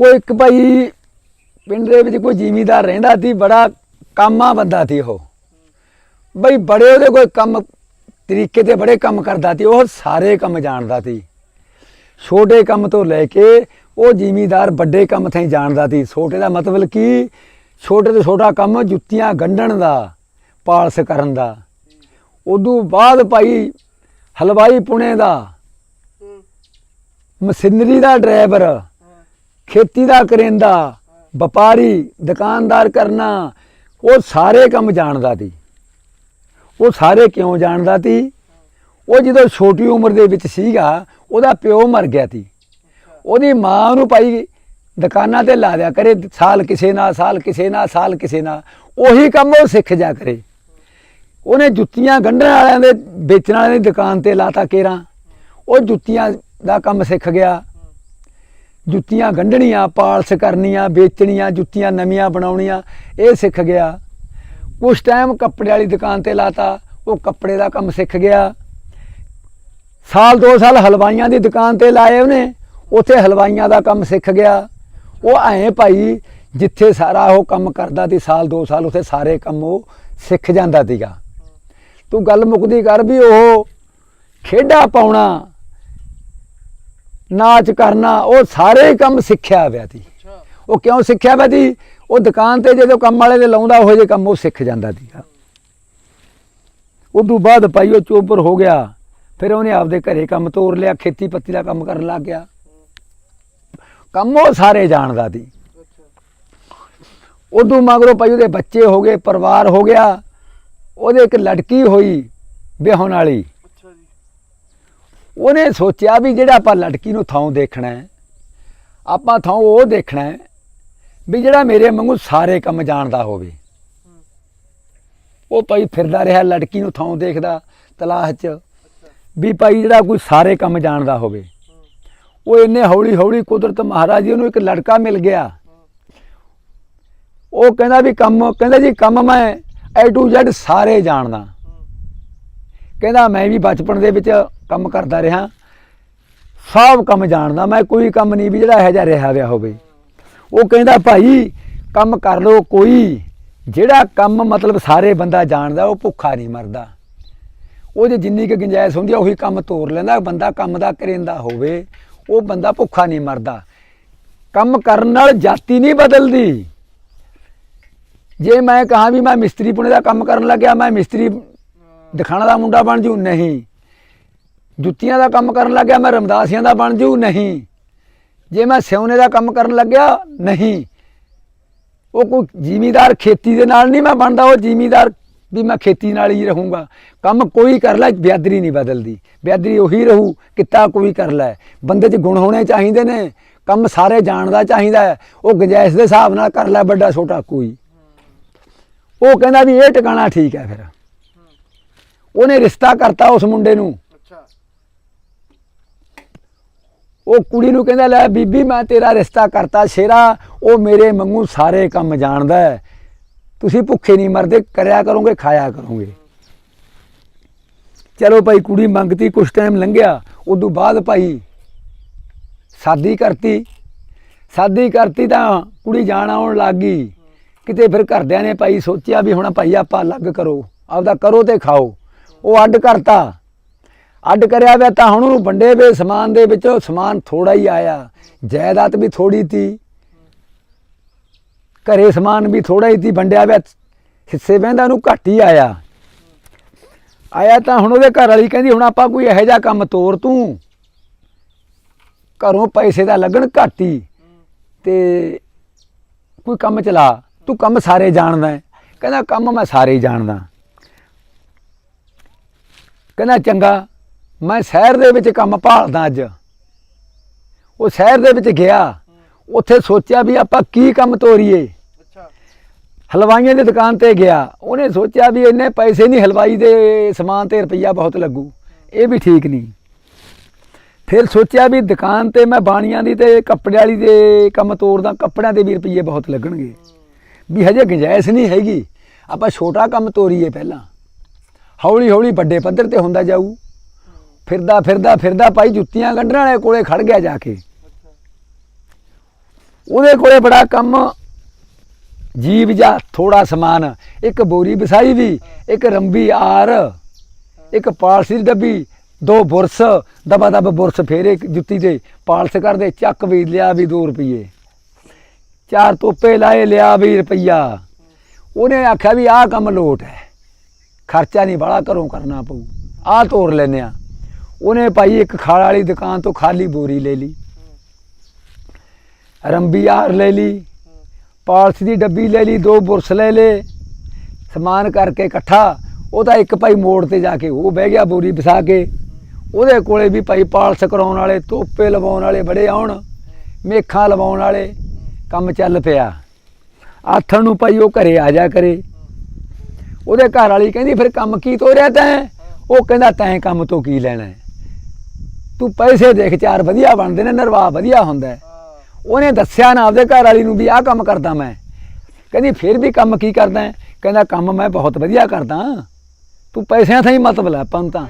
ਉਹ ਇੱਕ ਭਾਈ ਪਿੰਡ ਦੇ ਵਿੱਚ ਕੋਈ ਜ਼ਿਮੀਦਾਰ ਰਹਿੰਦਾ ਸੀ ਬੜਾ ਕਾਮਾ ਬੰਦਾ ਸੀ ਉਹ। ਬਈ ਬੜੇ ਉਹਦੇ ਕੋਈ ਕੰਮ ਤਰੀਕੇ ਤੇ ਬੜੇ ਕੰਮ ਕਰਦਾ ਸੀ ਉਹ ਸਾਰੇ ਕੰਮ ਜਾਣਦਾ ਸੀ। ਛੋਟੇ ਕੰਮ ਤੋਂ ਲੈ ਕੇ ਉਹ ਜ਼ਿਮੀਦਾਰ ਵੱਡੇ ਕੰਮ ਤਾਈਂ ਜਾਣਦਾ ਸੀ। ਛੋਟੇ ਦਾ ਮਤਲਬ ਕੀ? ਛੋਟੇ ਤੋਂ ਛੋਟਾ ਕੰਮ ਜੁੱਤੀਆਂ ਗੰਢਣ ਦਾ ਪਾਲਸ ਕਰਨ ਦਾ। ਉਦੋਂ ਬਾਅਦ ਭਾਈ ਹਲਵਾਈ ਪੁਣੇ ਦਾ ਮਸ਼ੀਨਰੀ ਦਾ ਡਰਾਈਵਰ ਖੇਤੀ ਦਾ ਕਰਿੰਦਾ, ਵਪਾਰੀ, ਦੁਕਾਨਦਾਰ ਕਰਨਾ, ਉਹ ਸਾਰੇ ਕੰਮ ਜਾਣਦਾ ਸੀ। ਉਹ ਸਾਰੇ ਕਿਉਂ ਜਾਣਦਾ ਸੀ? ਉਹ ਜਦੋਂ ਛੋਟੀ ਉਮਰ ਦੇ ਵਿੱਚ ਸੀਗਾ, ਉਹਦਾ ਪਿਓ ਮਰ ਗਿਆ ਸੀ। ਉਹਦੀ ਮਾਂ ਨੂੰ ਭਾਈ ਦੁਕਾਨਾਂ ਤੇ ਲਾ ਦਿਆ ਕਰੇ, ਸਾਲ ਕਿਸੇ ਨਾਲ, ਸਾਲ ਕਿਸੇ ਨਾਲ, ਸਾਲ ਕਿਸੇ ਨਾਲ। ਉਹੀ ਕੰਮ ਉਹ ਸਿੱਖ ਜਾ ਕਰੇ। ਉਹਨੇ ਜੁੱਤੀਆਂ ਗੰਢਣ ਵਾਲਿਆਂ ਦੇ, ਵੇਚਣ ਵਾਲਿਆਂ ਦੀ ਦੁਕਾਨ ਤੇ ਲਾਤਾ ਕੇਰਾਂ। ਉਹ ਜੁੱਤੀਆਂ ਦਾ ਕੰਮ ਸਿੱਖ ਗਿਆ। ਜੁੱਤੀਆਂ ਗੰਢਣੀਆਂ, ਪਾਲਸ ਕਰਨੀਆਂ, ਵੇਚਣੀਆਂ, ਜੁੱਤੀਆਂ ਨਵੀਆਂ ਬਣਾਉਣੀਆਂ, ਇਹ ਸਿੱਖ ਗਿਆ। ਉਸ ਟਾਈਮ ਕੱਪੜੇ ਵਾਲੀ ਦੁਕਾਨ ਤੇ ਲਾਤਾ, ਉਹ ਕੱਪੜੇ ਦਾ ਕੰਮ ਸਿੱਖ ਗਿਆ। ਸਾਲ ਦੋ ਸਾਲ ਹਲਵਾਈਆਂ ਦੀ ਦੁਕਾਨ ਤੇ ਲਾਏ ਉਹਨੇ, ਉੱਥੇ ਹਲਵਾਈਆਂ ਦਾ ਕੰਮ ਸਿੱਖ ਗਿਆ। ਉਹ ਐਂ ਭਾਈ, ਜਿੱਥੇ ਸਾਰਾ ਉਹ ਕੰਮ ਕਰਦਾ ਸੀ, ਸਾਲ ਦੋ ਸਾਲ ਉੱਥੇ ਸਾਰੇ ਕੰਮ ਉਹ ਸਿੱਖ ਜਾਂਦਾ ਸੀਗਾ। ਤੂੰ ਗੱਲ ਮੁੱਕਦੀ ਕਰ ਵੀ ਉਹ ਖੇਡਾਂ ਪਾਉਣਾ ਨਾਚ ਕਰਨਾ ਉਹ ਸਾਰੇ ਕੰਮ ਸਿੱਖਿਆ ਹੋਇਆ ਸੀ। ਉਹ ਕਿਉਂ ਸਿੱਖਿਆ ਵਾ ਜੀ ਉਹ ਦੁਕਾਨ ਤੇ ਜਦੋਂ ਕੰਮ ਵਾਲੇ ਦੇ ਲਾਉਂਦਾ ਉਹ ਜਿਹੇ ਕੰਮ ਉਹ ਸਿੱਖ ਜਾਂਦਾ ਸੀਗਾ ਉਦੋਂ ਬਾਅਦ ਭਾਈ ਉਹ ਚੋਬਰ ਹੋ ਗਿਆ। ਫਿਰ ਉਹਨੇ ਆਪਦੇ ਘਰੇ ਕੰਮ ਤੋਰ ਲਿਆ ਖੇਤੀ ਪੱਤੀ ਦਾ ਕੰਮ ਕਰਨ ਲੱਗ ਗਿਆ। ਕੰਮ ਉਹ ਸਾਰੇ ਜਾਣਦਾ ਸੀ। ਉਦੋਂ ਮਗਰੋਂ ਭਾਈ ਉਹਦੇ ਬੱਚੇ ਹੋ ਗਏ ਪਰਿਵਾਰ ਹੋ ਗਿਆ। ਉਹਦੇ ਇੱਕ ਲੜਕੀ ਹੋਈ ਵਿਆਹਣ ਵਾਲੀ। ਜੀ ਉਹਨੇ ਸੋਚਿਆ ਵੀ ਜਿਹੜਾ ਆਪਾਂ ਲੜਕੀ ਨੂੰ ਥਾਂ ਦੇਖਣਾ ਹੈ, ਆਪਾਂ ਥਾਂ ਉਹ ਦੇਖਣਾ ਹੈ ਵੀ ਜਿਹੜਾ ਮੇਰੇ ਵਾਂਗੂ ਸਾਰੇ ਕੰਮ ਜਾਣਦਾ ਹੋਵੇ। ਉਹ ਭਾਈ ਫਿਰਦਾ ਰਿਹਾ ਲੜਕੀ ਨੂੰ ਥਾਂ ਦੇਖਦਾ ਤਲਾਸ਼ 'ਚ ਵੀ ਭਾਈ ਜਿਹੜਾ ਕੋਈ ਸਾਰੇ ਕੰਮ ਜਾਣਦਾ ਹੋਵੇ। ਉਹ ਇੰਨੇ ਹੌਲੀ ਹੌਲੀ ਕੁਦਰਤ ਮਹਾਰਾਜ ਜੀ ਉਹਨੂੰ ਇੱਕ ਲੜਕਾ ਮਿਲ ਗਿਆ। ਉਹ ਕਹਿੰਦਾ ਵੀ ਕੰਮ, ਕਹਿੰਦਾ ਜੀ ਕੰਮ ਮੈਂ A to Z ਸਾਰੇ ਜਾਣਦਾ। ਕਹਿੰਦਾ ਮੈਂ ਵੀ ਬਚਪਨ ਦੇ ਵਿੱਚ ਕੰਮ ਕਰਦਾ ਰਿਹਾ। ਸਭ ਕੰਮ ਜਾਣਦਾ। ਮੈਂ ਕੋਈ ਕੰਮ ਨਹੀਂ ਵੀ ਜਿਹੜਾ ਇਹੋ ਜਿਹਾ ਰਿਹਾ ਵਿਆ ਹੋਵੇ। ਉਹ ਕਹਿੰਦਾ, ਭਾਈ, ਕੰਮ ਕਰ ਲੋ ਕੋਈ। ਜਿਹੜਾ ਕੰਮ ਮਤਲਬ ਸਾਰੇ ਬੰਦਾ ਜਾਣਦਾ, ਉਹ ਭੁੱਖਾ ਨਹੀਂ ਮਰਦਾ। ਉਹ ਜੇ ਜਿੰਨੀ ਕੁ ਗੁੰਜਾਇਸ਼ ਹੁੰਦੀ ਆ, ਉਹੀ ਕੰਮ ਤੋਰ ਲੈਂਦਾ। ਬੰਦਾ ਕੰਮ ਦਾ ਕਰਿੰਦਾ ਹੋਵੇ, ਉਹ ਬੰਦਾ ਭੁੱਖਾ ਨਹੀਂ ਮਰਦਾ। ਕੰਮ ਕਰਨ ਨਾਲ ਜਾਤੀ ਨਹੀਂ ਬਦਲਦੀ। ਜੇ ਮੈਂ ਕਹਾਂ ਵੀ ਮੈਂ ਮਿਸਤਰੀ ਪੁਣੇ ਦਾ ਕੰਮ ਕਰਨ ਲੱਗਿਆ, ਮੈਂ ਮਿਸਤਰੀ ਦਿਖਾਣਾ ਦਾ ਮੁੰਡਾ ਬਣ ਜੂ, ਨਹੀਂ। ਜੁੱਤੀਆਂ ਦਾ ਕੰਮ ਕਰਨ ਲੱਗਿਆ, ਮੈਂ ਰਮਦਾਸੀਆਂ ਦਾ ਬਣ ਜੂ? ਨਹੀਂ। ਜੇ ਮੈਂ ਸਿਉਨੇ ਦਾ ਕੰਮ ਕਰਨ ਲੱਗਿਆ, ਨਹੀਂ। ਉਹ ਕੋਈ ਜ਼ਿਮੀਦਾਰ ਖੇਤੀ ਦੇ ਨਾਲ ਨਹੀਂ ਮੈਂ ਬਣਦਾ, ਉਹ ਜ਼ਿਮੀਦਾਰ ਵੀ ਮੈਂ ਖੇਤੀ ਨਾਲ ਹੀ ਰਹੂੰਗਾ। ਕੰਮ ਕੋਈ ਕਰ ਲੈ, ਬਿਆਦਰੀ ਨਹੀਂ ਬਦਲਦੀ। ਬਿਆਦਰੀ ਉਹੀ ਰਹੂ, ਕਿੱਤਾ ਕੋਈ ਕਰ ਲੈ। ਬੰਦੇ 'ਚ ਗੁਣ ਹੋਣੇ ਚਾਹੀਦੇ ਨੇ, ਕੰਮ ਸਾਰੇ ਜਾਣਦਾ ਚਾਹੀਦਾ ਉਹ ਗੁੰਜਾਇਸ਼ ਦੇ ਹਿਸਾਬ ਨਾਲ ਕਰ ਲੈ, ਵੱਡਾ ਛੋਟਾ ਕੋਈ। ਉਹ ਕਹਿੰਦਾ ਵੀ ਇਹ ਟਿਕਾਣਾ ਠੀਕ ਹੈ ਫਿਰ। ਉਹਨੇ ਰਿਸ਼ਤਾ ਕਰਤਾ ਉਸ ਮੁੰਡੇ ਨੂੰ ਅੱਛਾ ਉਹ ਕੁੜੀ ਨੂੰ ਕਹਿੰਦਾ, ਲੈ ਬੀਬੀ, ਮੈਂ ਤੇਰਾ ਰਿਸ਼ਤਾ ਕਰਤਾ ਸ਼ੇਰਾ, ਉਹ ਮੇਰੇ ਮੰਗੂ ਸਾਰੇ ਕੰਮ ਜਾਣਦਾ ਹੈ। ਤੁਸੀਂ ਭੁੱਖੇ ਨਹੀਂ ਮਰਦੇ, ਕਰਿਆ ਕਰੋਗੇ, ਖਾਇਆ ਕਰੋਗੇ। ਚਲੋ ਭਾਈ, ਕੁੜੀ ਮੰਗਤੀ, ਕੁਛ ਟਾਈਮ ਲੰਘਿਆ। ਉਦੋਂ ਬਾਅਦ ਭਾਈ ਸ਼ਾਦੀ ਕਰਤੀ। ਸ਼ਾਦੀ ਕਰਤੀ ਤਾਂ ਕੁੜੀ ਜਾਣ ਆਉਣ ਲੱਗ ਗਈ। ਕਿਤੇ ਫਿਰ ਘਰਦਿਆਂ ਨੇ ਭਾਈ ਸੋਚਿਆ ਵੀ ਹੁਣ ਭਾਈ ਆਪਾਂ ਅਲੱਗ ਕਰੋ, ਆਪਦਾ ਕਰੋ ਤੇ ਖਾਓ। ਉਹ ਅੱਡ ਕਰਤਾ। ਅੱਡ ਕਰਿਆ ਵੇ ਤਾਂ ਹੁਣ ਉਹਨੂੰ ਵੰਡੇ ਵੇ ਸਮਾਨ ਦੇ ਵਿੱਚ ਸਮਾਨ ਥੋੜਾ ਹੀ ਆਇਆ। ਜਾਇਦਾਦ ਵੀ ਥੋੜੀ ਤੀ। ਘਰੇ ਸਮਾਨ ਵੀ ਥੋੜਾ ਹੀ ਤੀ, ਵੰਡਿਆ ਵੇ ਹਿੱਸੇ ਵਹਿੰਦਾ ਨੂੰ ਘੱਟ ਹੀ ਆਇਆ। ਆਇਆ ਤਾਂ ਹੁਣ ਉਹਦੇ ਘਰ ਵਾਲੀ ਕਹਿੰਦੀ, ਹੁਣ ਆਪਾਂ ਕੋਈ ਇਹੋ ਜਿਹਾ ਕੰਮ ਤੋਰ ਤੂੰ। ਘਰੋਂ ਪੈਸੇ ਦਾ ਲੱਗਣ ਘੱਟ ਹੀ। ਤੇ ਕੋਈ ਕੰਮ ਚਲਾ। ਤੂੰ ਕੰਮ ਸਾਰੇ ਜਾਣਦਾ ਕਹਿੰਦਾ, ਕੰਮ ਮੈਂ ਸਾਰੇ ਹੀ ਜਾਣਦਾ। ਕਹਿੰਦਾ, ਚੰਗਾ ਮੈਂ ਸ਼ਹਿਰ ਦੇ ਵਿੱਚ ਕੰਮ ਭਾਲਦਾ ਅੱਜ। ਉਹ ਸ਼ਹਿਰ ਦੇ ਵਿੱਚ ਗਿਆ। ਉੱਥੇ ਸੋਚਿਆ ਵੀ ਆਪਾਂ ਕੀ ਕੰਮ ਤੋਰੀਏ। ਅੱਛਾ। ਹਲਵਾਈਆਂ ਦੀ ਦੁਕਾਨ ਤੇ ਗਿਆ। ਉਹਨੇ ਸੋਚਿਆ ਵੀ ਇੰਨੇ ਪੈਸੇ ਨਹੀਂ ਹਲਵਾਈ ਦੇ ਸਮਾਨ ਤੇ ਰੁਪਈਆ ਬਹੁਤ ਲੱਗੂ। ਇਹ ਵੀ ਠੀਕ ਨਹੀਂ। ਫਿਰ ਸੋਚਿਆ ਵੀ ਦੁਕਾਨ ਤੇ ਮੈਂ ਬਾਣੀਆਂ ਦੀ ਤੇ ਕੱਪੜੇ ਵਾਲੀ ਦੇ ਕੰਮ ਤੋਰਦਾ ਕੱਪੜਿਆਂ ਦੇ ਵੀ ਰੁਪਈਏ ਬਹੁਤ ਲੱਗਣਗੇ। ਵੀ ਹਜੇ ਗੁੰਜਾਇਸ਼ ਨਹੀਂ ਹੈਗੀ। ਆਪਾਂ ਛੋਟਾ ਕੰਮ ਤੋਰੀਏ ਪਹਿਲਾਂ। ਹੌਲੀ ਹੌਲੀ ਵੱਡੇ ਪੱਧਰ ਤੇ ਹੁੰਦਾ ਜਾਊ। ਫਿਰਦਾ ਫਿਰਦਾ ਫਿਰਦਾ ਭਾਈ ਜੁੱਤੀਆਂ ਗੰਢਣ ਵਾਲੇ ਕੋਲੇ ਖੜ ਗਿਆ ਜਾ ਕੇ। ਉਹਦੇ ਕੋਲੇ ਬੜਾ ਕੰਮ। ਜੀਵ ਜਾ ਥੋੜਾ ਸਮਾਨ, ਇੱਕ ਬੋਰੀ ਵਸਾਈ ਵੀ, ਇੱਕ ਰੰਬੀ ਆਰ, ਇੱਕ ਪਾਲਸੀ ਡੱਬੀ, ਦੋ ਬੁਰਸ, ਦਬਾ ਦਬ ਬੁਰਸ ਫੇਰੇ ਜੁੱਤੀ ਦੇ, ਪਾਲਸ ਕਰਦੇ ਚੱਕ ਵੀ ਲਿਆ ਵੀ 2 ਰੁਪਏ ਚਾਰ ਤੋਪੇ ਲਾਏ, ਲਿਆ ਵੀ ਰੁਪਈਆ। ਉਹਨੇ ਆਖਿਆ ਵੀ ਆਹ ਕੰਮ ਲੋਟ ਹੈ। ਖਰਚਾ ਨਹੀਂ ਬੜਾ ਘਰੋਂ ਕਰਨਾ ਪਊ। ਆਹ ਤੋਰ ਲੈਨੇ ਆ ਉਹਨੇ ਭਾਈ ਇੱਕ ਖਾਲ ਵਾਲੀ ਦੁਕਾਨ ਤੋਂ ਖਾਲੀ ਬੋਰੀ ਲੈ ਲਈ। ਰੰਬੀ ਆਰ ਲੈ ਲਈ, ਪਾਲਸ ਦੀ ਡੱਬੀ ਲੈ ਲਈ, ਦੋ ਬੁਰਸ ਲੈ ਲੇ ਸਮਾਨ ਕਰਕੇ ਇਕੱਠਾ। ਉਹ ਤਾਂ ਇੱਕ ਭਾਈ ਮੋੜ ਤੇ ਜਾ ਕੇ ਉਹ ਬਹਿ ਗਿਆ ਬੋਰੀ ਵਿਸਾ ਕੇ। ਉਹਦੇ ਕੋਲੇ ਵੀ ਭਾਈ ਪਾਲਸ ਕਰਾਉਣ ਵਾਲੇ, ਤੋਪੇ ਲਵਾਉਣ ਵਾਲੇ ਬੜੇ ਆਉਣ, ਮੇਖਾਂ ਲਵਾਉਣ ਵਾਲੇ ਕੰਮ ਚੱਲ ਪਿਆ। ਆਥਣ ਨੂੰ ਭਾਈ ਉਹ ਘਰੇ ਆ ਜਾ ਕਰੇ। ਉਹਦੇ ਘਰ ਵਾਲੀ ਕਹਿੰਦੀ, ਫਿਰ ਕੰਮ ਕੀ ਤੋਰਿਆ ਤੈਂ? ਉਹ ਕਹਿੰਦਾ, ਤੈਂ ਕੰਮ ਤੋਂ ਕੀ ਲੈਣਾ ਹੈ? ਤੂੰ ਪੈਸੇ ਦੇਖ, ਚਾਰ ਵਧੀਆ ਬਣਦੇ ਨੇ ਨਰਵਾ ਵਧੀਆ ਹੁੰਦਾ ਹੈ। ਉਹਨੇ ਦੱਸਿਆ ਨਾ ਆਪਦੇ ਘਰ ਵਾਲੀ ਨੂੰ ਵੀ ਆਹ ਕੰਮ ਕਰਦਾ ਮੈਂ। ਕਹਿੰਦੀ, ਫਿਰ ਵੀ ਕੰਮ ਕੀ ਕਰਦਾ ਹੈ? ਕਹਿੰਦਾ, ਕੰਮ ਮੈਂ ਬਹੁਤ ਵਧੀਆ ਕਰਦਾ ਤੂੰ ਪੈਸਿਆਂ ਥਾਈ ਮਤਲਬ ਲੈ, ਆਪਾਂ ਨੂੰ ਤਾਂ।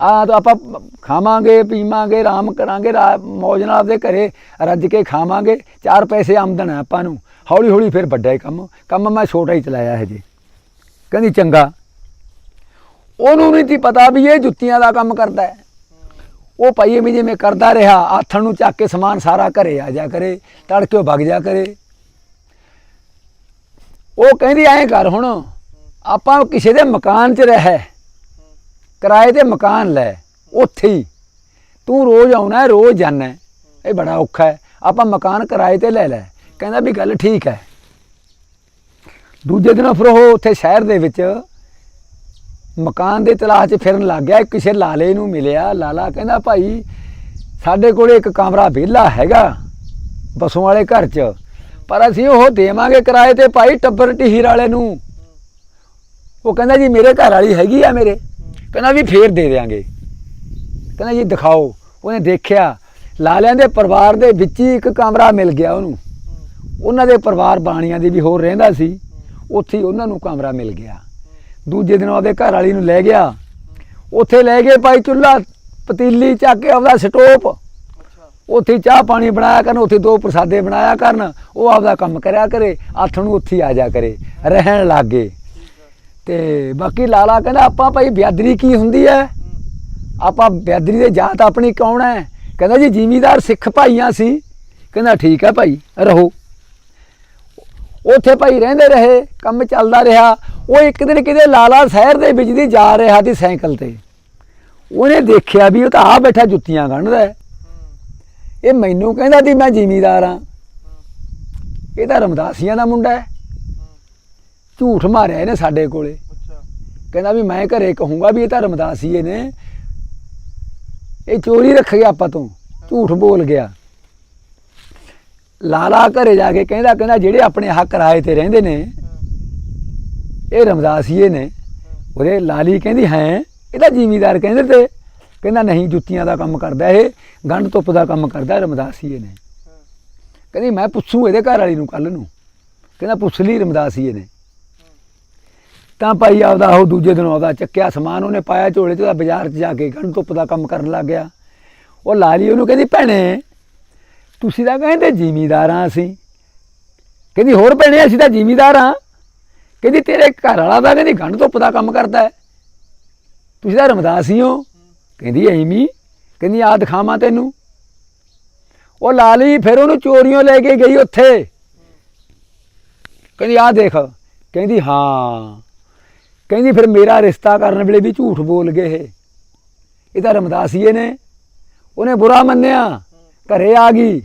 ਆ ਤਾਂ ਆਪਾਂ ਖਾਵਾਂਗੇ, ਪੀਵਾਂਗੇ, ਆਰਾਮ ਕਰਾਂਗੇ, ਰਾ- ਮੌਜ ਨਾਲ ਆਪਦੇ ਘਰੇ ਰੱਜ ਕੇ ਖਾਵਾਂਗੇ। ਚਾਰ ਪੈਸੇ ਆਮਦਨ ਹੈ ਆਪਾਂ ਨੂੰ। ਹੌਲੀ ਹੌਲੀ ਫਿਰ ਵੱਡਾ ਹੀ ਕੰਮ। ਕੰਮ ਮੈਂ ਛੋਟਾ ਹੀ ਚਲਾਇਆ ਹੈ ਜੀ। ਕਹਿੰਦੀ, ਚੰਗਾ। ਉਹਨੂੰ ਨਹੀਂ ਤੀ ਪਤਾ ਵੀ ਇਹ ਜੁੱਤੀਆਂ ਦਾ ਕੰਮ ਕਰਦਾ ਹੈ। ਉਹ ਭਾਈ ਐਵੇਂ ਜਿਵੇਂ ਕਰਦਾ ਰਿਹਾ ਆਥਣ ਨੂੰ ਚੱਕ ਕੇ ਸਮਾਨ ਸਾਰਾ ਘਰੇ ਆ ਜਾ ਕਰੇ ਤੜਕੇ ਉਹ ਜਾ ਕਰੇ। ਉਹ ਕਹਿੰਦੀ ਐਂ ਕਰ ਹੁਣ ਆਪਾਂ ਕਿਸੇ ਦੇ ਮਕਾਨ 'ਚ ਰਹਿ ਕਿਰਾਏ ਤੇ ਮਕਾਨ ਲੈ ਉੱਥੇ ਹੀ। ਤੂੰ ਰੋਜ਼ ਆਉਣਾ ਹੈ, ਰੋਜ਼ ਜਾਣਾ ਇਹ ਬੜਾ ਔਖਾ ਹੈ। ਆਪਾਂ ਮਕਾਨ ਕਿਰਾਏ ਤੇ ਲੈ ਲੈ। ਕਹਿੰਦਾ ਵੀ ਗੱਲ ਠੀਕ ਹੈ। ਦੂਜੇ ਦਿਨ ਫਿਰ ਉਹ ਉੱਥੇ ਸ਼ਹਿਰ ਦੇ ਵਿੱਚ ਮਕਾਨ ਦੇ ਤਲਾਸ਼ 'ਚ ਫਿਰਨ ਲੱਗ ਗਿਆ ਕਿਸੇ ਲਾਲੇ ਨੂੰ ਮਿਲਿਆ। ਲਾਲਾ ਕਹਿੰਦਾ, ਭਾਈ, ਸਾਡੇ ਕੋਲ ਇੱਕ ਕਮਰਾ ਵਿਹਲਾ ਹੈਗਾ ਬਸੋਂ ਵਾਲੇ ਘਰ 'ਚ, ਪਰ ਅਸੀਂ ਉਹ ਦੇਵਾਂਗੇ ਕਿਰਾਏ ਤੇ ਭਾਈ ਟੱਬਰ ਟਹੀਰ ਵਾਲੇ ਨੂੰ। ਉਹ ਕਹਿੰਦਾ, ਜੀ, ਮੇਰੇ ਘਰ ਵਾਲੀ ਹੈਗੀ ਆ ਮੇਰੇ। ਕਹਿੰਦਾ, ਵੀ ਫੇਰ ਦੇ ਦੇਾਂਗੇ ਕਹਿੰਦਾ, ਜੀ, ਦਿਖਾਓ। ਉਹਨੇ ਦੇਖਿਆ, ਲਾਲਿਆਂ ਦੇ ਪਰਿਵਾਰ ਦੇ ਵਿੱਚ ਹੀ ਇੱਕ ਕਮਰਾ ਮਿਲ ਗਿਆ ਉਹਨੂੰ। ਉਹਨਾਂ ਦੇ ਪਰਿਵਾਰ ਬਾਣੀਆਂ ਦੇ ਵੀ ਹੋਰ ਰਹਿੰਦਾ ਸੀ, ਉੱਥੇ ਹੀ ਉਹਨਾਂ ਨੂੰ ਕਮਰਾ ਮਿਲ ਗਿਆ। ਦੂਜੇ ਦਿਨ ਉਹਦੇ ਘਰ ਵਾਲੀ ਨੂੰ ਲੈ ਗਿਆ। ਉੱਥੇ ਲੈ ਗਏ ਭਾਈ ਚੁੱਲ੍ਹਾ, ਪਤੀਲੀ ਚੱਕ ਕੇ ਆਪਦਾ ਸਟੋਪ ਉੱਥੇ ਚਾਹ ਪਾਣੀ ਬਣਾਇਆ ਕਰਨ, ਉੱਥੇ ਦੋ ਪ੍ਰਸਾਦੇ ਬਣਾਇਆ ਕਰਨ। ਉਹ ਆਪਦਾ ਕੰਮ ਕਰਿਆ ਕਰੇ, ਹੱਥ ਨੂੰ ਉੱਥੇ ਆ ਜਾ ਕਰੇ, ਰਹਿਣ ਲੱਗੇ ਤੇ ਬਾਕੀ ਲਾਲਾ ਕਹਿੰਦਾ, ਆਪਾਂ ਭਾਈ ਬਿਆਦਰੀ ਕੀ ਹੁੰਦੀ ਹੈ ਆਪਾਂ ਬਿਆਦਰੀ ਦੇ ਜਾਤ ਆਪਣੀ ਕੌਣ ਹੈ ਕਹਿੰਦਾ, ਜੀ ਜ਼ਿਮੀਦਾਰ ਸਿੱਖ ਭਾਈਆਂ ਸੀ। ਕਹਿੰਦਾ, ਠੀਕ ਹੈ ਭਾਈ, ਰਹੋ। ਉੱਥੇ ਭਾਈ ਰਹਿੰਦੇ ਰਹੇ, ਕੰਮ ਚੱਲਦਾ ਰਿਹਾ। ਉਹ ਇੱਕ ਦਿਨ ਕਿਤੇ ਲਾਲਾ ਸ਼ਹਿਰ ਦੇ ਵਿੱਚ ਦੀ ਜਾ ਰਿਹਾ ਸੀ ਸਾਈਕਲ ਤੇ। ਉਹਨੇ ਦੇਖਿਆ ਵੀ ਉਹ ਤਾਂ ਆ ਬੈਠਾ ਜੁੱਤੀਆਂ ਗੰਢਦਾ ਹੈ। ਇਹ ਮੈਨੂੰ ਕਹਿੰਦਾ ਸੀ ਮੈਂ ਜ਼ਿਮੀਦਾਰ ਹਾਂ। ਇਹ ਤਾਂ ਰਮਦਾਸੀਆਂ ਦਾ ਮੁੰਡਾ ਹੈ। ਝੂਠ ਮਾਰਿਆ ਇਹਨੇ ਸਾਡੇ ਕੋਲੇ। ਕਹਿੰਦਾ ਵੀ ਮੈਂ ਘਰੇ ਕਹੂੰਗਾ ਵੀ ਇਹ ਤਾਂ ਰਮਦਾਸੀਏ ਨੇ ਇਹ ਚੋਰੀ ਰੱਖ ਗਿਆ ਆਪਾਂ ਤੋਂ। ਝੂਠ ਬੋਲ ਗਿਆ। ਲਾਲਾ ਘਰੇ ਜਾ ਕੇ ਕਹਿੰਦਾ ਕਹਿੰਦਾ ਜਿਹੜੇ ਆਪਣੇ ਹੱਕ ਰਾਏ ਤੇ ਰਹਿੰਦੇ ਨੇ ਇਹ ਰਮਦਾਸੀਏ ਨੇ ਉਹਦੇ ਲਾਲੀ ਕਹਿੰਦੀ, ਹੈ? ਇਹ ਤਾਂ ਜ਼ਿਮੀਦਾਰ ਕਹਿੰਦੇ ਤੇ। ਕਹਿੰਦਾ, ਨਹੀਂ, ਜੁੱਤੀਆਂ ਦਾ ਕੰਮ ਕਰਦਾ ਇਹ, ਗੰਢ ਧੁੱਪ ਦਾ ਕੰਮ ਕਰਦਾ ਰਮਦਾਸੀਏ ਨੇ। ਕਹਿੰਦੀ, ਮੈਂ ਪੁੱਛੂ ਇਹਦੇ ਘਰ ਵਾਲੀ ਨੂੰ ਕੱਲ ਨੂੰ। ਕਹਿੰਦਾ, ਪੁੱਛ ਲਈ ਰਮਦਾਸੀਏ ਨੇ। ਤਾਂ ਭਾਈ ਆਪਦਾ ਉਹ ਦੂਜੇ ਦਿਨ ਆਉਂਦਾ ਚੱਕਿਆ ਸਮਾਨ, ਉਹਨੇ ਪਾਇਆ ਝੋਲੇ 'ਚ, ਉਹਦਾ ਬਾਜ਼ਾਰ 'ਚ ਜਾ ਕੇ ਗੰਢ ਧੁੱਪ ਦਾ ਕੰਮ ਕਰਨ ਲੱਗ ਗਿਆ। ਉਹ ਲਾਲੀ ਉਹਨੂੰ ਕਹਿੰਦੀ, ਭੈਣੇ, ਤੁਸੀਂ ਤਾਂ ਕਹਿੰਦੇ ਜ਼ਿਮੀਦਾਰ ਹਾਂ ਅਸੀਂ। ਕਹਿੰਦੀ, ਹੋਰ ਭੈਣੇ, ਅਸੀਂ ਤਾਂ ਜ਼ਿਮੀਦਾਰ ਹਾਂ ਕਹਿੰਦੀ, ਤੇਰੇ ਘਰ ਵਾਲਾ ਤਾਂ ਕਹਿੰਦੀ ਗੰਢ ਧੁੱਪ ਦਾ ਕੰਮ ਕਰਦਾ ਹੈ। ਤੁਸੀਂ ਤਾਂ ਰਮਦਾਸੀ ਹੋ ਕਹਿੰਦੀ, ਐਵੇਂ ਕਹਿੰਦੀ ਆ ਦਿਖਾਵਾਂ ਤੈਨੂੰ। ਉਹ ਲਾਲੀ ਫਿਰ ਉਹਨੂੰ ਚੋਰੀਆਂ ਲੈ ਕੇ ਗਈ ਉੱਥੇ। ਕਹਿੰਦੀ ਆ ਦੇਖ। ਕਹਿੰਦੀ, ਹਾਂ। ਕਹਿੰਦੀ, ਫਿਰ ਮੇਰਾ ਰਿਸ਼ਤਾ ਕਰਨ ਵੇਲੇ ਵੀ ਝੂਠ ਬੋਲ ਗਏ ਇਹ। ਇਹ ਤਾਂ ਰਮਦਾਸੀਏ ਨੇ ਉਹਨੇ ਬੁਰਾ ਮੰਨਿਆ। ਘਰੇ ਆ ਗਈ।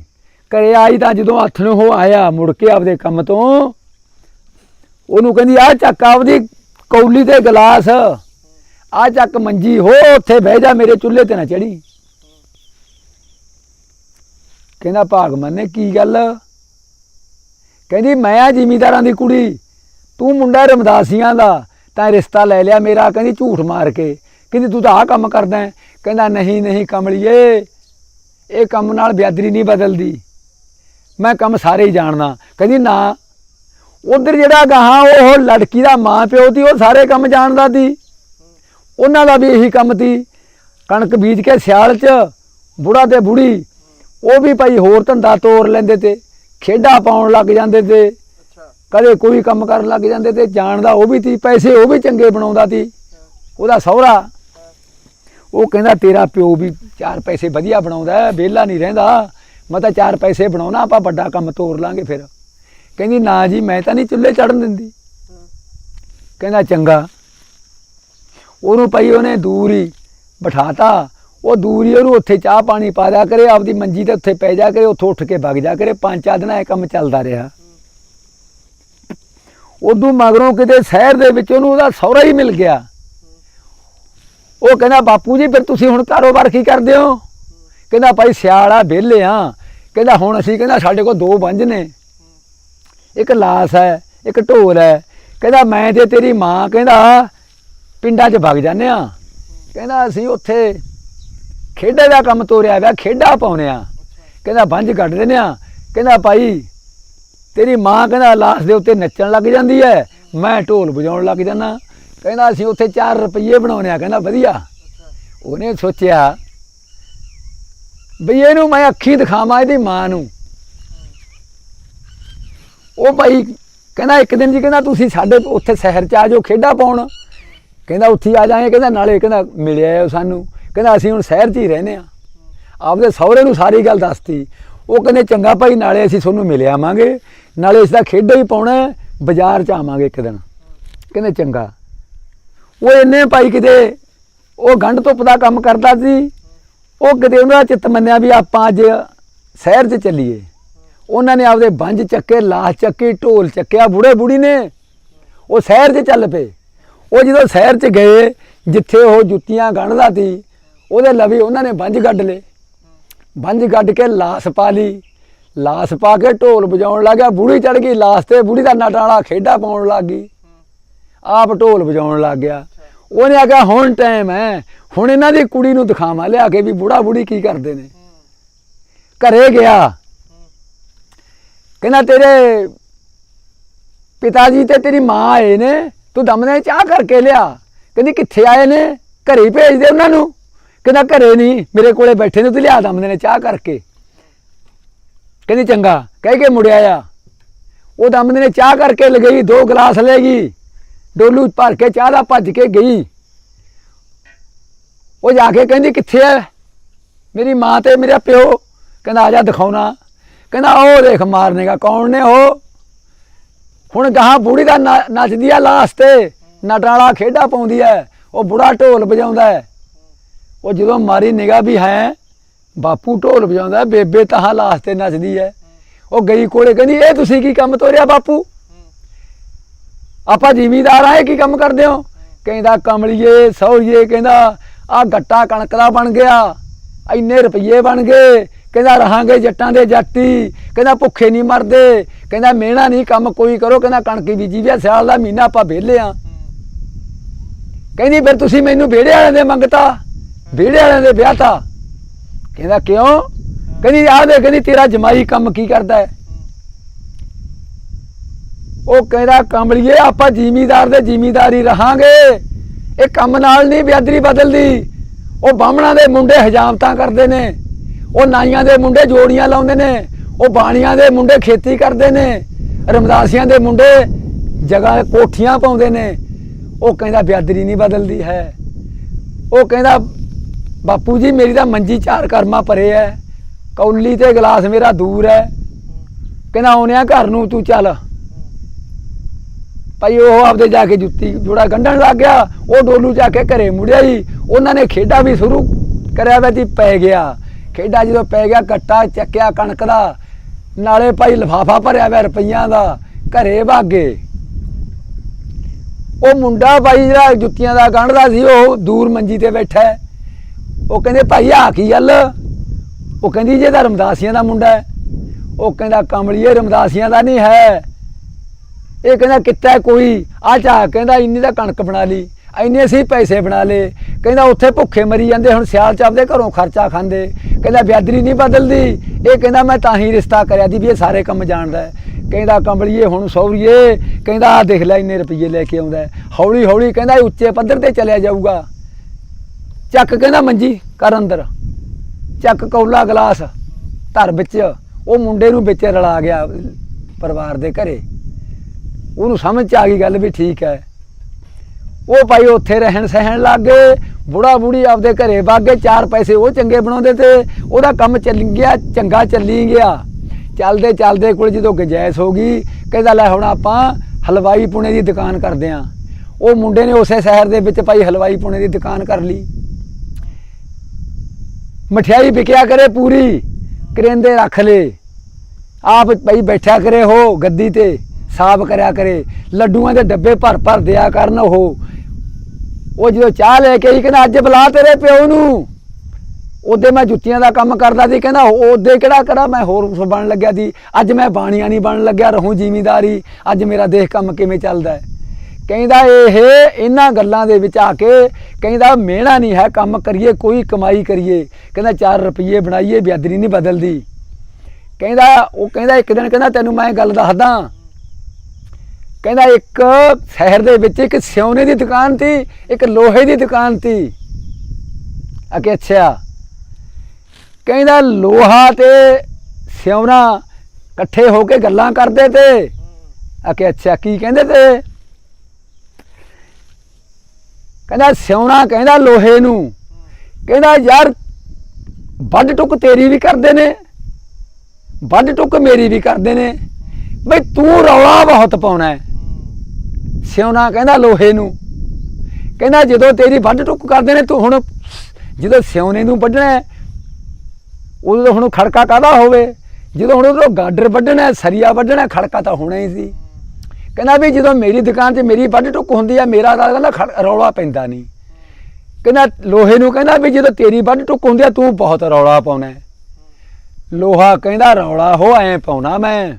ਘਰੇ ਆਈ ਤਾਂ ਜਦੋਂ ਹੱਥ ਨੂੰ ਉਹ ਆਇਆ, ਮੁੜ ਕੇ ਆਪਦੇ ਕੰਮ ਤੋਂ ਉਹਨੂੰ ਕਹਿੰਦੀ ਆ ਚੱਕ ਆਪਦੀ ਕੌਲੀ ਤੇ ਗਲਾਸ। ਆ ਚੱਕ ਮੰਜੀ, ਹੋ, ਉੱਥੇ ਬਹਿ ਜਾ ਮੇਰੇ ਚੁੱਲ੍ਹੇ ਤੇ ਨਾ ਚੜੀ। ਕਹਿੰਦਾ ਭਾਗ ਮੰਨੇ ਕੀ ਗੱਲ? ਕਹਿੰਦੀ, ਮੈਂ ਆ ਜ਼ਿਮੀਦਾਰਾਂ ਦੀ ਕੁੜੀ। ਤੂੰ ਮੁੰਡਾ ਰਮਦਾਸੀਆਂ ਦਾ, ਤਾਂ ਰਿਸ਼ਤਾ ਲੈ ਲਿਆ ਮੇਰਾ। ਕਹਿੰਦੀ, ਝੂਠ ਮਾਰ ਕੇ। ਕਹਿੰਦੀ, ਤੂੰ ਤਾਂ ਆਹ ਕੰਮ ਕਰਦਾ ਕਹਿੰਦਾ, ਨਹੀਂ ਨਹੀਂ ਕਮਲੀਏ, ਇਹ ਕੰਮ ਨਾਲ ਬਿਆਦਰੀ ਨਹੀਂ ਬਦਲਦੀ। ਮੈਂ ਕੰਮ ਸਾਰੇ ਹੀ ਜਾਣਦਾ। ਕਹਿੰਦੀ, ਨਾ ਉਧਰ ਜਿਹੜਾ ਗਾਹਾਂ ਉਹ ਲੜਕੀ ਦਾ ਮਾਂ ਪਿਓ ਸੀ ਉਹ ਸਾਰੇ ਕੰਮ ਜਾਣਦਾ ਸੀ ਉਹਨਾਂ ਦਾ ਵੀ ਇਹੀ ਕੰਮ ਸੀ ਕਣਕ ਬੀਜ ਕੇ ਸਿਆਲ 'ਚ ਬੁੜਾ ਤੇ ਬੁੜੀ ਉਹ ਵੀ ਭਾਈ ਹੋਰ ਧੰਦਾ ਤੋਰ ਲੈਂਦੇ ਤੇ ਖੇਡਾਂ ਪਾਉਣ ਲੱਗ ਜਾਂਦੇ ਤੇ ਕਦੇ ਕੋਈ ਕੰਮ ਕਰਨ ਲੱਗ ਜਾਂਦੇ ਤੇ ਜਾਣਦਾ ਉਹ ਵੀ ਤੀ ਪੈਸੇ ਉਹ ਵੀ ਚੰਗੇ ਬਣਾਉਂਦਾ ਤੀ ਉਹਦਾ ਸਹੁਰਾ। ਉਹ ਕਹਿੰਦਾ ਤੇਰਾ ਪਿਓ ਵੀ ਚਾਰ ਪੈਸੇ ਵਧੀਆ ਬਣਾਉਂਦਾ ਹੈ ਵਿਹਲਾ ਨਹੀਂ ਰਹਿੰਦਾ। ਮੈਂ ਤਾਂ ਚਾਰ ਪੈਸੇ ਬਣਾਉਣਾ ਆਪਾਂ ਵੱਡਾ ਕੰਮ ਤੋਰ ਲਾਂਗੇ ਫਿਰ। ਕਹਿੰਦੀ, ਨਾ ਜੀ, ਮੈਂ ਤਾਂ ਨਹੀਂ ਚੁੱਲ੍ਹੇ ਚੜਨ ਦਿੰਦੀ। ਕਹਿੰਦਾ, ਚੰਗਾ। ਉਹਨੂੰ ਭਾਈ ਉਹਨੇ ਦੂਰ ਹੀ ਬਿਠਾਤਾ। ਉਹ ਦੂਰ ਹੀ ਉਹਨੂੰ ਉੱਥੇ ਚਾਹ ਪਾਣੀ ਪਾ ਦਿਆ ਕਰੇ, ਆਪਦੀ ਮੰਜੀ ਤੇ ਉੱਥੇ ਪੈ ਜਾ ਕਰੇ, ਉੱਥੋਂ ਉੱਠ ਕੇ ਵਗ ਜਾ ਕਰੇ। ਪੰਜ ਚਾਰ ਦਿਨਾਂ ਇਹ ਕੰਮ ਚੱਲਦਾ ਰਿਹਾ। ਉਦੋਂ ਮਗਰੋਂ ਕਿਤੇ ਸ਼ਹਿਰ ਦੇ ਵਿੱਚ ਉਹਨੂੰ ਉਹਦਾ ਸਹੁਰਾ ਹੀ ਮਿਲ ਗਿਆ। ਉਹ ਕਹਿੰਦਾ, ਬਾਪੂ ਜੀ, ਫਿਰ ਤੁਸੀਂ ਹੁਣ ਕਾਰੋਬਾਰ ਕੀ ਕਰਦੇ ਹੋ? ਕਹਿੰਦਾ, ਭਾਈ, ਸਿਆਲ ਆ, ਵਿਹਲੇ ਆ। ਕਹਿੰਦਾ, ਹੁਣ ਅਸੀਂ ਕਹਿੰਦਾ, ਸਾਡੇ ਕੋਲ ਦੋ ਬੰਜ ਨੇ। ਇੱਕ ਲਾਸ ਹੈ, ਇੱਕ ਢੋਲ ਹੈ। ਕਹਿੰਦਾ, ਮੈਂ ਤੇ ਤੇਰੀ ਮਾਂ, ਕਹਿੰਦਾ, ਪਿੰਡਾਂ 'ਚ ਵਗ ਜਾਂਦੇ ਆ ਕਹਿੰਦਾ, ਅਸੀਂ ਉੱਥੇ ਖੇਡਾਂ ਦਾ ਕੰਮ ਤੋਰਿਆ ਹੋਇਆ, ਖੇਡਾਂ ਪਾਉਨੇ ਆ ਕਹਿੰਦਾ ਬੰਜ ਕੱਢ ਦਿੰਦੇ ਆ ਕਹਿੰਦਾ, ਭਾਈ, ਤੇਰੀ ਮਾਂ, ਕਹਿੰਦਾ, ਲਾਸ ਦੇ ਉੱਤੇ ਨੱਚਣ ਲੱਗ ਜਾਂਦੀ ਹੈ। ਮੈਂ ਢੋਲ ਵਜਾਉਣ ਲੱਗ ਜਾਂਦਾ। ਕਹਿੰਦਾ, ਅਸੀਂ ਉੱਥੇ 4 ਰੁਪਏ ਬਣਾਉਣੇ ਆ ਕਹਿੰਦਾ, ਵਧੀਆ। ਉਹਨੇ ਸੋਚਿਆ, ਬਈ ਇਹਨੂੰ ਮੈਂ ਅੱਖੀ ਦਿਖਾਵਾਂ, ਇਹਦੀ ਮਾਂ ਨੂੰ। ਉਹ ਭਾਈ ਕਹਿੰਦਾ ਇੱਕ ਦਿਨ ਜੀ ਕਹਿੰਦਾ ਤੁਸੀਂ ਸਾਡੇ ਉੱਥੇ ਸ਼ਹਿਰ ਚ ਆ ਜਾਓ ਖੇਡਾਂ ਪਾਉਣ। ਕਹਿੰਦਾ ਉੱਥੇ ਆ ਜਾਏ ਕਹਿੰਦਾ ਨਾਲੇ ਕਹਿੰਦਾ ਮਿਲਿਆ ਉਹ ਸਾਨੂੰ। ਕਹਿੰਦਾ ਅਸੀਂ ਹੁਣ ਸ਼ਹਿਰ 'ਚ ਹੀ ਰਹਿੰਦੇ ਆ ਆਪਦੇ ਸਹੁਰੇ ਨੂੰ ਸਾਰੀ ਗੱਲ ਦੱਸਤੀ। ਉਹ ਕਹਿੰਦੇ ਚੰਗਾ ਭਾਈ, ਨਾਲੇ ਅਸੀਂ ਤੁਹਾਨੂੰ ਮਿਲ ਆਵਾਂਗੇ। ਨਾਲੇ ਇਸ ਦਾ ਖੇਡਾਂ ਹੀ ਪਾਉਣਾ ਬਾਜ਼ਾਰ 'ਚ ਆਵਾਂਗੇ ਇੱਕ ਦਿਨ। ਕਹਿੰਦੇ ਚੰਗਾ। ਉਹ ਇੰਨੇ ਭਾਈ ਕਿਤੇ ਉਹ ਗੰਢ ਧੁੱਪ ਦਾ ਕੰਮ ਕਰਦਾ ਸੀ। ਉਹ ਕਿਤੇ ਉਹਨਾਂ ਦਾ ਚਿੱਤ ਮੰਨਿਆ ਵੀ ਆਪਾਂ ਅੱਜ ਸ਼ਹਿਰ 'ਚ ਚੱਲੀਏ। ਉਹਨਾਂ ਨੇ ਆਪਦੇ ਬੰਜ ਚੱਕੇ, ਲਾਸ਼ ਚੱਕੀ, ਢੋਲ ਚੱਕਿਆ, ਬੁੜੇ ਬੁੜੀ ਨੇ। ਉਹ ਸ਼ਹਿਰ 'ਚ ਚੱਲ ਪਏ। ਉਹ ਜਦੋਂ ਸ਼ਹਿਰ 'ਚ ਗਏ, ਜਿੱਥੇ ਉਹ ਜੁੱਤੀਆਂ ਗੰਢਦਾ ਸੀ, ਉਹਦੇ ਲਵੀ ਉਹਨਾਂ ਨੇ ਬੰਜ ਗੱਡ ਲਏ। ਬੰਜ ਗੱਡ ਕੇ ਲਾਸ਼ ਪਾ ਲਈ। ਲਾਸ਼ ਪਾ ਕੇ ਢੋਲ ਵਜਾਉਣ ਲੱਗਾ ਬੁੜੀ ਚੜ ਗਈ ਲਾਸ਼ ਤੇ। ਬੁੜੀ ਦਾ ਨਟ ਵਾਲਾ ਖੇਡਾ ਪਾਉਣ ਲੱਗ ਗਈ। ਆਪ ਢੋਲ ਵਜਾਉਣ ਲੱਗ ਗਿਆ। ਉਹਨੇ ਆਖਿਆ ਹੁਣ ਟਾਈਮ ਹੈ। ਹੁਣ ਇਹਨਾਂ ਦੀ ਕੁੜੀ ਨੂੰ ਦਿਖਾਵਾਂ। ਲਿਆ ਕੇ ਵੀ ਬੁੜਾ ਬੁੜੀ ਕੀ ਕਰਦੇ ਨੇ? ਘਰੇ ਗਿਆ। ਕਹਿੰਦਾ ਤੇਰੇ ਪਿਤਾ ਜੀ ਤੇ ਤੇਰੀ ਮਾਂ ਆਏ ਨੇ, ਤੂੰ ਦਮਨੇ ਚਾਹ ਕਰਕੇ ਲਿਆ। ਕਹਿੰਦੀ, ਕਿੱਥੇ ਆਏ ਨੇ? ਘਰੇ ਹੀ ਭੇਜ ਦੇ ਉਹਨਾਂ ਨੂੰ। ਕਹਿੰਦਾ, ਘਰੇ ਨਹੀਂ, ਮੇਰੇ ਕੋਲੇ ਬੈਠੇ ਨੇ, ਤੂੰ ਲਿਆ ਦਮਨੇ ਨੇ ਚਾਹ ਕਰਕੇ। ਕਹਿੰਦੀ, ਚੰਗਾ, ਕਹਿ ਕੇ ਮੁੜਿਆ ਆ। ਉਹ ਦਮਨੇ ਨੇ ਚਾਹ ਕਰਕੇ ਲਗਈ ਦੋ ਗਲਾਸ ਲੈ ਗਈ। ਡੋਲੂ ਭਰ ਕੇ ਚਾਹ ਦਾ ਭੱਜ ਕੇ ਗਈ। ਉਹ ਜਾ ਕੇ ਕਹਿੰਦੀ, ਕਿੱਥੇ ਐ? ਮੇਰੀ ਮਾਂ ਤੇ ਮੇਰਾ ਪਿਓ। ਕਹਿੰਦਾ, ਆ ਜਾ, ਦਿਖਾਉਣਾ। ਕਹਿੰਦਾ, ਉਹ ਦੇਖ ਮਾਰਨੇਗਾ ਕੌਣ ਨੇ ਉਹ? ਹੁਣ ਗਾਹਾਂ ਬੁੜੀ ਦਾ ਨੱਚਦੀ ਆ ਲਾਸ ਤੇ, ਨਟ ਵਾਲਾ ਖੇਡਾ ਪਾਉਂਦੀ ਐ, ਉਹ ਬੁੜਾ ਢੋਲ ਵਜਾਉਂਦਾ ਹੈ ਉਹ ਜਦੋਂ ਮਾਰੀ ਨਿਗਾ ਵੀ ਹੈ, ਬਾਪੂ ਢੋਲ ਵਜਾਉਂਦਾ ਬੇਬੇ ਤਾਂ ਲਾਸ ਤੇ ਨੱਚਦੀ ਐ। ਉਹ ਗਈ ਕੋਲੇ ਕਹਿੰਦੀ, ਇਹ ਤੁਸੀਂ ਕੀ ਕੰਮ ਤੋਰਿਆ ਬਾਪੂ? ਆਪਾਂ ਜ਼ਿਮੀਦਾਰ ਆਏ ਕੀ ਕੰਮ ਕਰਦੇ ਹੋ? ਕਹਿੰਦਾ, ਕਮਲੀਏ, ਸੌਰੀਏ, ਕਹਿੰਦਾ ਆ ਗੱਟਾ ਕਣਕ ਦਾ ਬਣ ਗਿਆ, ਇੰਨੇ ਰੁਪਏ ਬਣ ਗਏ ਕਹਿੰਦਾ ਰਹਾਂਗੇ ਜੱਟਾਂ ਦੇ ਜਾਤੀ, ਕਹਿੰਦਾ ਭੁੱਖੇ ਨਹੀਂ ਮਰਦੇ, ਕਹਿੰਦਾ ਮਿਹਣਾ ਨਹੀਂ ਕੰਮ ਕੋਈ ਕਰੋ, ਕਹਿੰਦਾ ਕਣਕ ਬੀਜੀ ਵੀ ਸਿਆਲ ਦਾ ਮਹੀਨਾ ਆਪਾਂ ਵਿਹਲੇ ਆ। ਕਹਿੰਦੀ ਫਿਰ ਤੁਸੀਂ ਮੈਨੂੰ ਵਿਹੜੇ ਵਾਲਿਆਂ ਦੇ ਮੰਗਤਾ, ਵਿਹੜੇ ਵਾਲਿਆਂ ਦੇ ਵਿਆਹ ਤਾ ਕਹਿੰਦਾ ਕਿਉਂ? ਕਹਿੰਦੀ ਆਹ ਦੇ ਕਹਿੰਦੀ ਤੇਰਾ ਜਮਾਈ ਕੰਮ ਕੀ ਕਰਦਾ ਹੈ? ਉਹ ਕਹਿੰਦਾ ਕਮਲੀਏ, ਆਪਾਂ ਜ਼ਿਮੀਦਾਰ ਦੇ ਜਿਮੀਦਾਰੀ ਰਹਾਂਗੇ। ਇਹ ਕੰਮ ਨਾਲ ਨਹੀਂ ਬਿਆਦਰੀ ਬਦਲਦੀ। ਉਹ ਬਾਹਮਣਾਂ ਦੇ ਮੁੰਡੇ ਹਜਾਮਤਾਂ ਕਰਦੇ ਨੇ। ਉਹ ਨਾਈਆਂ ਦੇ ਮੁੰਡੇ ਜੋੜੀਆਂ ਲਾਉਂਦੇ ਨੇ, ਉਹ ਬਾਣੀਆਂ ਦੇ ਮੁੰਡੇ ਖੇਤੀ ਕਰਦੇ ਨੇ, ਰਮਦਾਸੀਆਂ ਦੇ ਮੁੰਡੇ ਜਗ੍ਹਾ ਕੋਠੀਆਂ ਪਾਉਂਦੇ ਨੇ, ਉਹ ਕਹਿੰਦਾ ਬਿਆਦਰੀ ਨਹੀਂ ਬਦਲਦੀ ਹੈ। ਉਹ ਕਹਿੰਦਾ, ਬਾਪੂ ਜੀ ਮੇਰੀ ਤਾਂ ਮੰਜੀ ਚਾਰ ਕਰਮਾ ਪਰੇ ਹੈ ਕੌਲੀ ਤੇ ਗਲਾਸ ਮੇਰਾ ਦੂਰ ਹੈ ਕਹਿੰਦਾ ਆਉਣਿਆ ਘਰ ਨੂੰ ਤੂੰ ਚੱਲ। ਭਾਈ ਉਹ ਆਪਦੇ ਜਾ ਕੇ ਜੁੱਤੀ, ਜੋੜਾ ਗੰਢਣ ਲੱਗ ਗਿਆ, ਉਹ ਡੋਲੂ ਜਾ ਕੇ ਘਰੇ ਮੁੜਿਆ ਜੀ। ਉਹਨਾਂ ਨੇ ਖੇਡਾ ਵੀ ਸ਼ੁਰੂ ਕਰਿਆ ਵਾ ਜੀ, ਪੈ ਗਿਆ। ਖੇਡਾ ਜਦੋਂ ਪੈ ਗਿਆ ਕੱਟਾ ਚੱਕਿਆ ਕਣਕ ਦਾ, ਨਾਲੇ ਭਾਈ ਲਫਾਫਾ ਭਰਿਆ ਵਾ ਰੁਪਈਆਂ ਦਾ, ਘਰੇ ਭਾਗੇ ਉਹ ਮੁੰਡਾ ਭਾਈ ਜਿਹੜਾ ਜੁੱਤੀਆਂ ਦਾ ਗੰਢਦਾ ਸੀ, ਉਹ ਦੂਰ ਮੰਜੀ ਤੇ ਬੈਠਾ ਉਹ ਕਹਿੰਦੇ, ਭਾਈ ਆ ਕੀ ਗੱਲ? ਉਹ ਕਹਿੰਦੀ, ਜੇ ਤਾਂ ਰਮਦਾਸੀਆਂ ਦਾ ਮੁੰਡਾ ਹੈ। ਉਹ ਕਹਿੰਦਾ, ਕਮਲੀਏ, ਰਮਦਾਸੀਆਂ ਦਾ ਨਹੀਂ ਹੈ। ਇਹ ਕਹਿੰਦਾ, ਕਿੱਤਾ ਕੋਈ? ਆ ਚਾ ਕਹਿੰਦਾ, ਇੰਨੀ ਦਾ ਕਣਕ ਬਣਾ ਲਈ। ਇੰਨੇ ਅਸੀਂ ਪੈਸੇ ਬਣਾ ਲਏ। ਕਹਿੰਦਾ ਉੱਥੇ ਭੁੱਖੇ ਮਰੀ ਜਾਂਦੇ, ਹੁਣ ਸਿਆਲ ਚ ਆਪਦੇ ਘਰੋਂ ਖਰਚਾ ਖਾਂਦੇ। ਕਹਿੰਦਾ ਬਿਆਦਰੀ ਨਹੀਂ ਬਦਲਦੀ। ਇਹ ਕਹਿੰਦਾ ਮੈਂ ਤਾਂ ਹੀ ਰਿਸ਼ਤਾ ਕਰਿਆ ਦੀ ਵੀ ਇਹ ਸਾਰੇ ਕੰਮ ਜਾਣਦਾ ਕਹਿੰਦਾ ਕੰਬਲੀਏ, ਹੁਣ ਸੌਰੀਏ। ਕਹਿੰਦਾ ਆ ਦੇਖ ਲੈ ਇੰਨੇ ਰੁਪਏ ਲੈ ਕੇ ਆਉਂਦਾ ਹੌਲੀ ਹੌਲੀ ਕਹਿੰਦਾ ਉੱਚੇ ਪੱਧਰ ਤੇ ਚਲਿਆ ਜਾਊਗਾ। ਚੱਕ ਕਹਿੰਦਾ ਮੰਜੀ, ਕਰ ਅੰਦਰ। ਚੱਕ ਕੌਲਾ ਗਲਾਸ, ਧਰ ਵਿੱਚ। ਉਹ ਮੁੰਡੇ ਨੂੰ ਵਿੱਚ ਰਲਾ ਗਿਆ ਪਰਿਵਾਰ ਦੇ ਘਰੇ। ਉਹਨੂੰ ਸਮਝ ਚ ਆ ਗਈ ਗੱਲ ਵੀ ਠੀਕ ਹੈ। ਉਹ ਭਾਈ ਉੱਥੇ ਰਹਿਣ ਸਹਿਣ ਲੱਗ ਗਏ, ਬੁੜਾ ਬੁੜੀ ਆਪਦੇ ਘਰੇ ਵਗ ਗਏ, ਚਾਰ ਪੈਸੇ ਉਹ ਚੰਗੇ ਬਣਾਉਂਦੇ ਤੇ ਉਹਦਾ ਕੰਮ ਚੱਲ ਗਿਆ, ਚੰਗਾ ਚੱਲੀ ਗਿਆ। ਚੱਲਦੇ ਚੱਲਦੇ ਕੋਲ ਜਦੋਂ ਗੰਜਾਇਸ਼ ਹੋ ਗਈ, ਕਹਿੰਦਾ ਲੈ ਹੁਣ ਆਪਾਂ ਹਲਵਾਈ ਪੁਣੇ ਦੀ ਦੁਕਾਨ ਕਰਦੇ ਆਂ। ਉਹ ਮੁੰਡੇ ਨੇ ਉਸੇ ਸ਼ਹਿਰ ਦੇ ਵਿੱਚ ਭਾਈ ਹਲਵਾਈ ਪੁਣੇ ਦੀ ਦੁਕਾਨ ਕਰ ਲਈ। ਮਠਿਆਈ ਵਿਕਿਆ ਕਰੇ ਪੂਰੀ, ਕਰੇਂਦੇ ਰੱਖ ਲੇ ਆਪ ਭਾਈ ਬੈਠਾ ਕਰੇ ਹੋ ਗੱਦੀ ਤੇ। ਸਾਬ ਕਰਿਆ ਕਰੇ, ਲੱਡੂਆਂ ਦੇ ਡੱਬੇ ਭਰ ਭਰ ਦਿਆ ਕਰਨ ਉਹ। ਉਹ ਜਦੋਂ ਚਾਹ ਲੈ ਕੇ ਆਈ, ਕਹਿੰਦਾ, ਅੱਜ ਬੁਲਾ ਤੇਰੇ ਪਿਓ ਨੂੰ। ਉਹਦੇ ਮੈਂ ਜੁੱਤੀਆਂ ਦਾ ਕੰਮ ਕਰਦਾ ਸੀ, ਕਹਿੰਦਾ, ਉਹਦੇ ਕਿਹੜਾ ਕਰਾ ਮੈਂ ਹੋਰ ਕੁਛ ਬਣਨ ਲੱਗਿਆ ਸੀ? ਅੱਜ ਮੈਂ ਬਾਣੀਆਂ ਨਹੀਂ ਬਣਨ ਲੱਗਿਆ, ਰਹੂੰ ਜ਼ਿਮੀਂਦਾਰੀ। ਅੱਜ ਮੇਰਾ ਦੇਖ ਕੰਮ ਕਿਵੇਂ ਚੱਲਦਾ ਹੈ? ਕਹਿੰਦਾ, ਇਹ ਇਹਨਾਂ ਗੱਲਾਂ ਦੇ ਵਿੱਚ ਆ ਕੇ ਕਹਿੰਦਾ, ਮਿਹਣਾ ਨਹੀਂ ਹੈ, ਕੰਮ ਕਰੀਏ, ਕੋਈ ਕਮਾਈ ਕਰੀਏ। ਕਹਿੰਦਾ 4 ਰੁਪਏ ਬਣਾਈਏ ਬਿਆਦਰੀ ਨਹੀਂ ਬਦਲਦੀ। ਕਹਿੰਦਾ, ਉਹ ਕਹਿੰਦਾ, ਇੱਕ ਦਿਨ ਕਹਿੰਦਾ, ਤੈਨੂੰ ਮੈਂ ਗੱਲ ਦੱਸਦਾ। ਕਹਿੰਦਾ ਇੱਕ ਸ਼ਹਿਰ ਦੇ ਵਿੱਚ ਇੱਕ ਸਿਉਨੇ ਦੀ ਦੁਕਾਨ ਸੀ, ਇੱਕ ਲੋਹੇ ਦੀ ਦੁਕਾਨ ਸੀ। ਅਕੇ ਅੱਛਾ। ਕਹਿੰਦਾ ਲੋਹਾ ਤੇ ਸਿਉਨਾ ਇਕੱਠੇ ਹੋ ਕੇ ਗੱਲਾਂ ਕਰਦੇ ਤੇ। ਅਕੇ ਅੱਛਾ, ਕੀ ਕਹਿੰਦੇ ਤੇ? ਕਹਿੰਦਾ ਸਿਉਨਾ ਕਹਿੰਦਾ ਲੋਹੇ ਨੂੰ। ਕਹਿੰਦਾ ਯਾਰ, ਵੱਢ ਟੁੱਕ ਤੇਰੀ ਵੀ ਕਰਦੇ ਨੇ। ਵੱਢ ਟੁੱਕ ਮੇਰੀ ਵੀ ਕਰਦੇ ਨੇ। ਬਈ ਤੂੰ ਰੌਲਾ ਬਹੁਤ ਪਾਉਣਾ ਹੈ। ਸਿਉਣਾ ਕਹਿੰਦਾ ਲੋਹੇ ਨੂੰ। ਕਹਿੰਦਾ ਜਦੋਂ ਤੇਰੀ ਵੱਢ ਟੁੱਕ ਕਰਦੇ ਨੇ, ਤੂੰ ਹੁਣ ਜਦੋਂ ਸਿਉਨੇ ਨੂੰ ਵੱਢਣਾ ਉਦੋਂ ਹੁਣ ਖੜਕਾ ਕਾਦਾ ਹੋਵੇ? ਜਦੋਂ ਹੁਣ ਉਦੋਂ ਗਾਡਰ ਵੱਢਣਾ ਸਰੀਆ ਵੱਢਣਾ ਖੜਕਾ ਤਾਂ ਹੋਣਾ ਹੀ ਸੀ। ਕਹਿੰਦਾ ਵੀ ਜਦੋਂ ਮੇਰੀ ਦੁਕਾਨ 'ਚ ਮੇਰੀ ਵੱਢ ਟੁੱਕ ਹੁੰਦੀ ਆ ਮੇਰਾ ਤਾਂ ਕਹਿੰਦਾ ਖੜ- ਰੌਲਾ ਪੈਂਦਾ ਨਹੀਂ। ਕਹਿੰਦਾ ਲੋਹੇ ਨੂੰ ਕਹਿੰਦਾ ਵੀ ਜਦੋਂ ਤੇਰੀ ਵੱਢ ਟੁੱਕ ਹੁੰਦੀ ਆ ਤੂੰ ਬਹੁਤ ਰੌਲਾ ਪਾਉਣਾ ਲੋਹਾ ਕਹਿੰਦਾ ਰੌਲਾ ਹੋ, ਐ ਪਾਉਣਾ ਮੈਂ।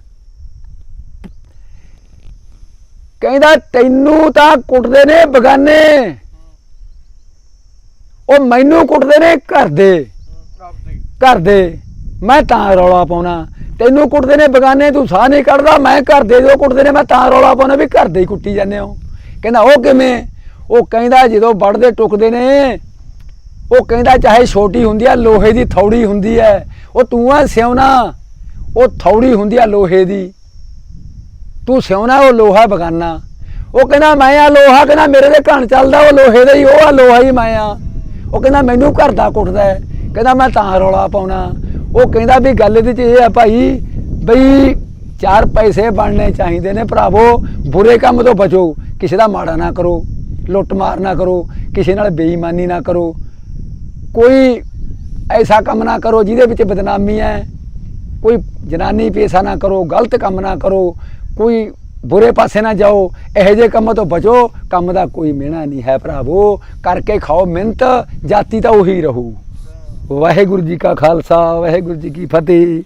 ਕਹਿੰਦਾ ਤੈਨੂੰ ਤਾਂ ਕੁੱਟਦੇ ਨੇ ਬਗਾਨੇ। ਉਹ ਮੈਨੂੰ ਕੁੱਟਦੇ ਨੇ ਘਰ ਦੇ। ਘਰ ਦੇ। ਮੈਂ ਤਾਂ ਰੌਲਾ ਪਾਉਣਾ। ਤੈਨੂੰ ਕੁੱਟਦੇ ਨੇ ਬਗਾਨੇ, ਤੂੰ ਸਾਹ ਨਹੀਂ ਕੱਢਦਾ। ਮੈਂ ਘਰ ਦੇ ਜੋ ਕੁੱਟਦੇ ਨੇ, ਮੈਂ ਤਾਂ ਰੌਲਾ ਪਾਉਣਾ ਵੀ ਘਰ ਦੇ ਹੀ ਕੁੱਟੀ ਜਾਂਦੇ ਹੋ। ਕਹਿੰਦਾ, ਉਹ ਕਿਵੇਂ? ਉਹ ਕਹਿੰਦਾ, ਜਦੋਂ ਵੜਦੇ ਟੁਕਦੇ ਨੇ, ਉਹ ਕਹਿੰਦਾ, ਚਾਹੇ ਛੋਟੀ ਹੁੰਦੀ ਆ, ਲੋਹੇ ਦੀ ਥੌੜੀ ਹੁੰਦੀ ਐ ਉਹ ਤੂੰ ਆ ਸਿਉਣਾ। ਉਹ ਥੌੜੀ ਹੁੰਦੀ ਆ, ਲੋਹੇ ਦੀ। ਤੂੰ ਸਿਉਣਾ, ਉਹ ਲੋਹਾ ਬਗਾਨਾ। ਉਹ ਕਹਿੰਦਾ, ਮੈਂ ਆ ਲੋਹਾ, ਕਹਿੰਦਾ, ਮੇਰੇ ਦੇ ਘਣ ਚੱਲਦਾ, ਉਹ ਲੋਹੇ ਦਾ ਹੀ, ਉਹ ਆ ਲੋਹਾ ਹੀ ਮੈਂ ਆ। ਉਹ ਕਹਿੰਦਾ, ਮੈਨੂੰ ਘਰ ਦਾ ਕੁੱਟਦਾ ਕਹਿੰਦਾ, ਮੈਂ ਤਾਂ ਰੌਲਾ ਪਾਉਣਾ। ਉਹ ਕਹਿੰਦਾ ਵੀ ਗੱਲ ਇਹਦੇ ਚ ਇਹ ਆ ਭਾਈ, ਬਈ ਚਾਰ ਪੈਸੇ ਬਣਨੇ ਚਾਹੀਦੇ ਨੇ ਭਰਾਵੋ, ਬੁਰੇ ਕੰਮ ਤੋਂ ਬਚੋ, ਕਿਸੇ ਦਾ ਮਾੜਾ ਨਾ ਕਰੋ, ਲੁੱਟ ਮਾਰ ਨਾ ਕਰੋ, ਕਿਸੇ ਨਾਲ ਬੇਈਮਾਨੀ ਨਾ ਕਰੋ। ਕੋਈ ਐਸਾ ਕੰਮ ਨਾ ਕਰੋ ਜਿਹਦੇ ਵਿੱਚ ਬਦਨਾਮੀ ਹੈ। ਕੋਈ ਜਨਾਨੀ ਪੇਸ਼ਾ ਨਾ ਕਰੋ, ਗਲਤ ਕੰਮ ਨਾ ਕਰੋ। ਕੋਈ ਬੁਰੇ ਪਾਸੇ ਨਾ ਜਾਓ, ਇਹੋ ਜਿਹੇ ਕੰਮਾਂ ਤੋਂ ਬਚੋ, ਕੰਮ ਦਾ ਕੋਈ ਮਿਹਣਾ ਨਹੀਂ ਹੈ ਭਰਾਵੋ। ਕਰਕੇ ਖਾਓ ਮਿਹਨਤ, ਜਾਤੀ ਤਾਂ ਉਹੀ ਰਹੂ। ਵਾਹਿਗੁਰੂ ਜੀ ਕਾ ਖਾਲਸਾ, ਵਾਹਿਗੁਰੂ ਜੀ ਕੀ ਫਤਿਹ।